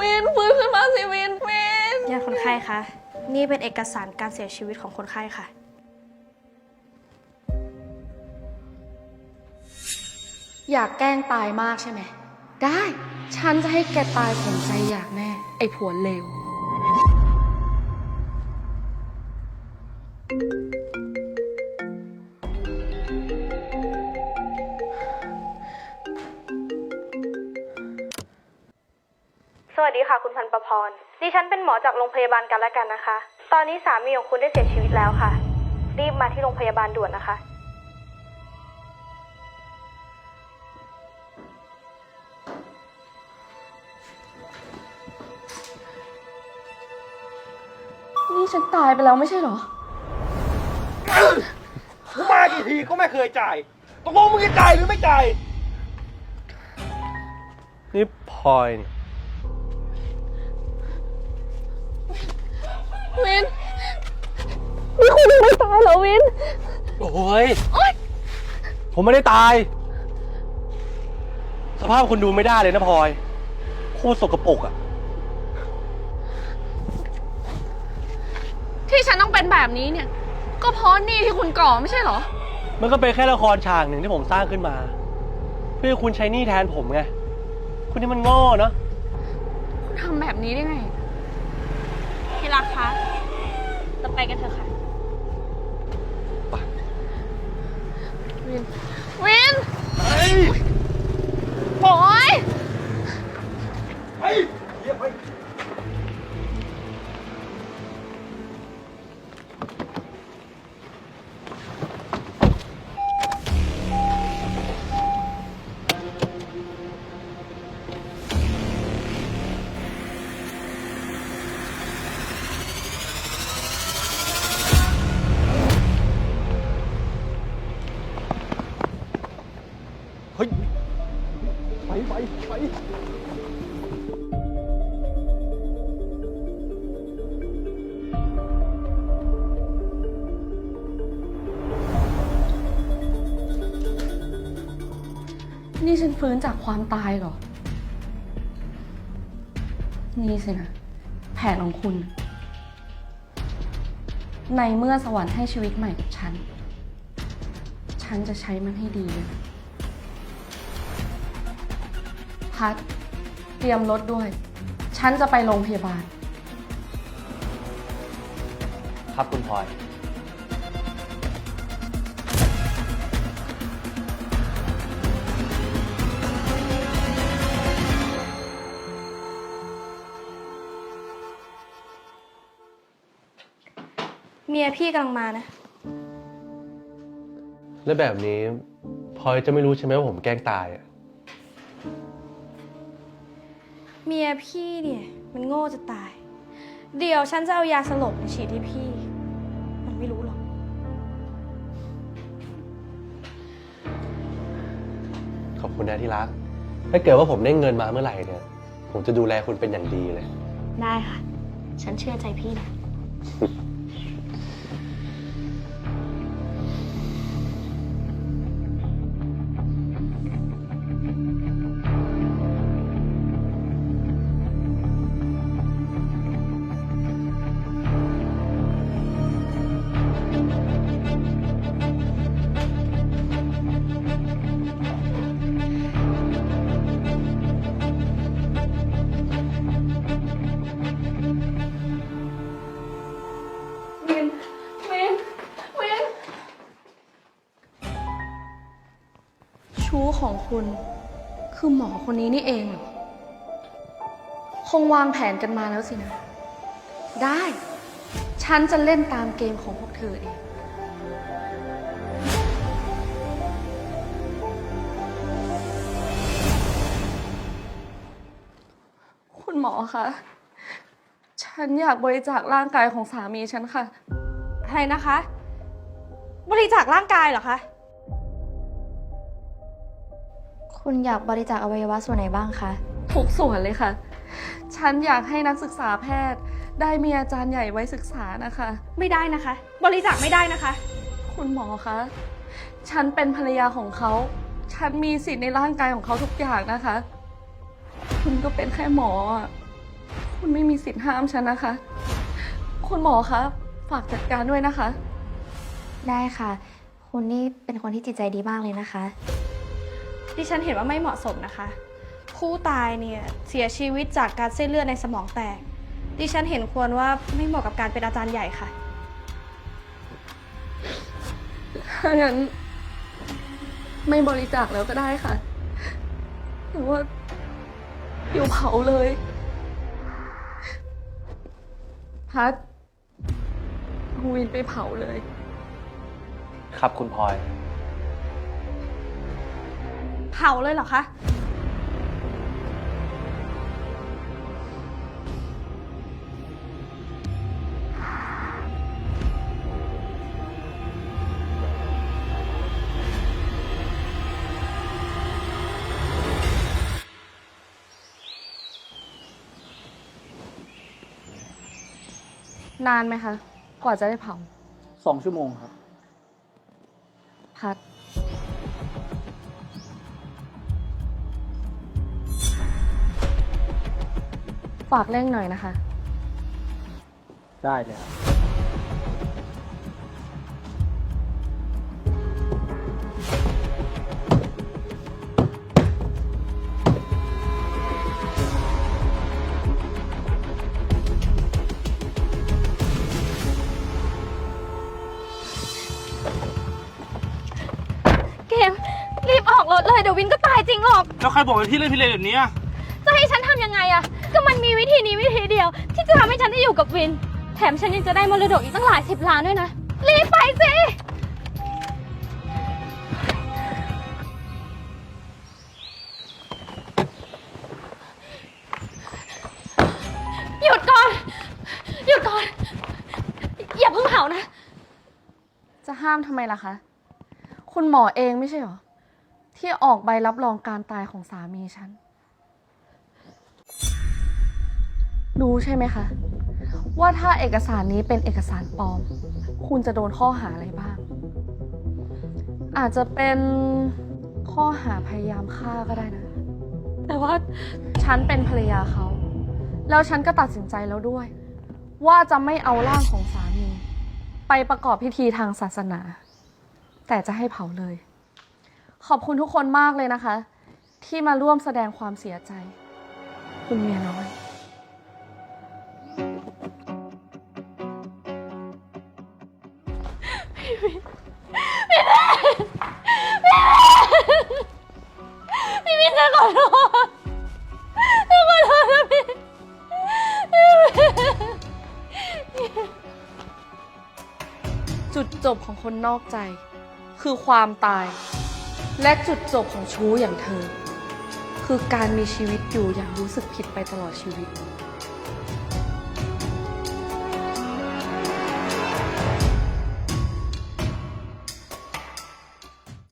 วินฟื้นขึ้นมาสิวินวินญาติคนไข้คะ นี่เป็นเอกสารการเสียชีวิตของคนไข้ค่ะ อยากแกล้งตายมากใช่ไหม ได้ ฉันจะให้แกตายสมใจอยากแน่ ไอ้ผัวเลว ค่ะคุณพันประพร ดิฉันเป็นหมอจากโรงพยาบาลกันและกันนะคะ ตอนนี้สามีของคุณได้เสียชีวิตแล้วค่ะ รีบมาที่โรงพยาบาลด่วนนะคะ นี่ฉันตายไปแล้วไม่ใช่เหรอกูมากี่ทีก็ไม่เคยจ่ายตกลงมึงจะจ่ายหรือไม่จ่าย นี่พลอยเนี่ย โอ้ย ผมไม่ได้ตาย สภาพคนดูไม่ได้เลยนะพลอย โคตรสกปรกอะที่ฉันต้องเป็นแบบนี้เนี่ย ก็เพราะหนี่ที่คุณก่อไม่ใช่เหรอ มันก็เป็นแค่ละครฉากหนึ่งที่ผมสร้างขึ้นมา เพื่อให้คุณใช้หนี่แทนผมไง คุณนี่มันโง่เนาะ คุณทำแบบนี้ได้ไง ที่รักคะเราไปกันเถอะค่ะ เฮ้ยไนี่ฉันฟื้นจากความตายเหรอ นี่สินะ แผนของคุณ ในเมื่อสวรรค์ให้ชีวิตใหม่กับฉัน ฉันจะใช้มันให้ดีเลยพัด เตรียมรถด้วย ฉันจะไปโรงพยาบาล ครับคุณพลอย มียพี่กำลังมานะ แล้วแบบนี้พลอยจะไม่รู้ใช่ไหมว่าผมแกล้งตายอะเมียพี่เนี่ย มันโง่จะตาย เดี๋ยวฉันจะเอายาสลบมาฉีดให้พี่ มันไม่รู้หรอก ขอบคุณนะที่รัก ถ้าเกิดว่าผมได้เงินมาเมื่อไหร่เนี่ย ผมจะดูแลคุณเป็นอย่างดีเลย ได้ค่ะ ฉันเชื่อใจพี่นะ ของคุณ คือหมอคนนี้นี่เองเหรอ คงวางแผนกันมาแล้วสินะ ได้ ฉันจะเล่นตามเกมของพวกเธอเอง คุณหมอคะ ฉันอยากบริจาคร่างกายของสามีฉันค่ะ อะไรนะคะ บริจาคร่างกายเหรอคะ คุณอยากบริจาคอวัยวะส่วนไหนบ้างคะ ทุกส่วนเลยค่ะ ฉันอยากให้นักศึกษาแพทย์ ได้มีอาจารย์ใหญ่ไว้ศึกษานะคะ ไม่ได้นะคะ บริจาคไม่ได้นะคะ คุณหมอคะ ฉันเป็นภรรยาของเขา ฉันมีสิทธิ์ในร่างกายของเขาทุกอย่างนะคะ คุณก็เป็นแค่หมออะคุณไม่มีสิทธิ์ห้ามฉันนะคะ คุณหมอคะ ฝากจัดการด้วยนะคะ ได้ค่ะ คุณนี่เป็นคนที่จิตใจดีมากเลยนะคะ ดิฉันเห็นว่าไม่เหมาะสมนะคะ ผู้ตายเนี่ยเสียชีวิตจากการเส้นเลือดในสมองแตก ดิฉันเห็นควรว่าไม่เหมาะกับการเป็นอาจารย์ใหญ่ค่ะ ถ้างั้น ไม่บริจาคแล้วก็ได้ค่ะหรือว่าอยู่เผาเลย พัดเอาวินไปเผาเลย ครับคุณพลอย เผาเลยเหรอคะ นานไหมคะ กว่าจะได้เผา สองชั่วโมงครับ พัด ฝากเร่งหน่อยนะคะ ได้เลยครับเกมรีบออกรถเลยเดี๋ยววินก็ตายจริงหรอก แล้วใครบอกให้พี่เล่นพี่เล่นแบบนี้อะ จะให้ฉันทำยังไงอะก็มันมีวิธีนี้วิธีเดียว ที่จะทำให้ฉันได้อยู่กับวิน แถมฉันยังจะได้มรดกอีกตั้งหลายสิบล้านด้วยนะ รีบไปสิ หยุดก่อน หยุดก่อน อย่าเพิ่งเผานะ จะห้ามทำไมล่ะคะ คุณหมอเองไม่ใช่เหรอ ที่ออกใบรับรองการตายของสามีฉัน รู้ใช่ไหมคะ ว่าถ้าเอกสารนี้เป็นเอกสารปลอม คุณจะโดนข้อหาอะไรบ้าง อาจจะเป็นข้อหาพยายามฆ่าก็ได้นะ แต่ว่าฉันเป็นภรรยาเขา แล้วฉันก็ตัดสินใจแล้วด้วย ว่าจะไม่เอาร่างของสามี ไปประกอบพิธีทางศาสนา แต่จะให้เผาเลย ขอบคุณทุกคนมากเลยนะคะ ที่มาร่วมแสดงความเสียใจ คุณเมียน้อย พี่วินจะขอโทษจะขอโทษนะพี่จุดจบของคนนอกใจ คือความตาย และจุดจบของชู้อย่างเธอ คือการมีชีวิตอยู่อย่างรู้สึกผิดไปตลอดชีวิต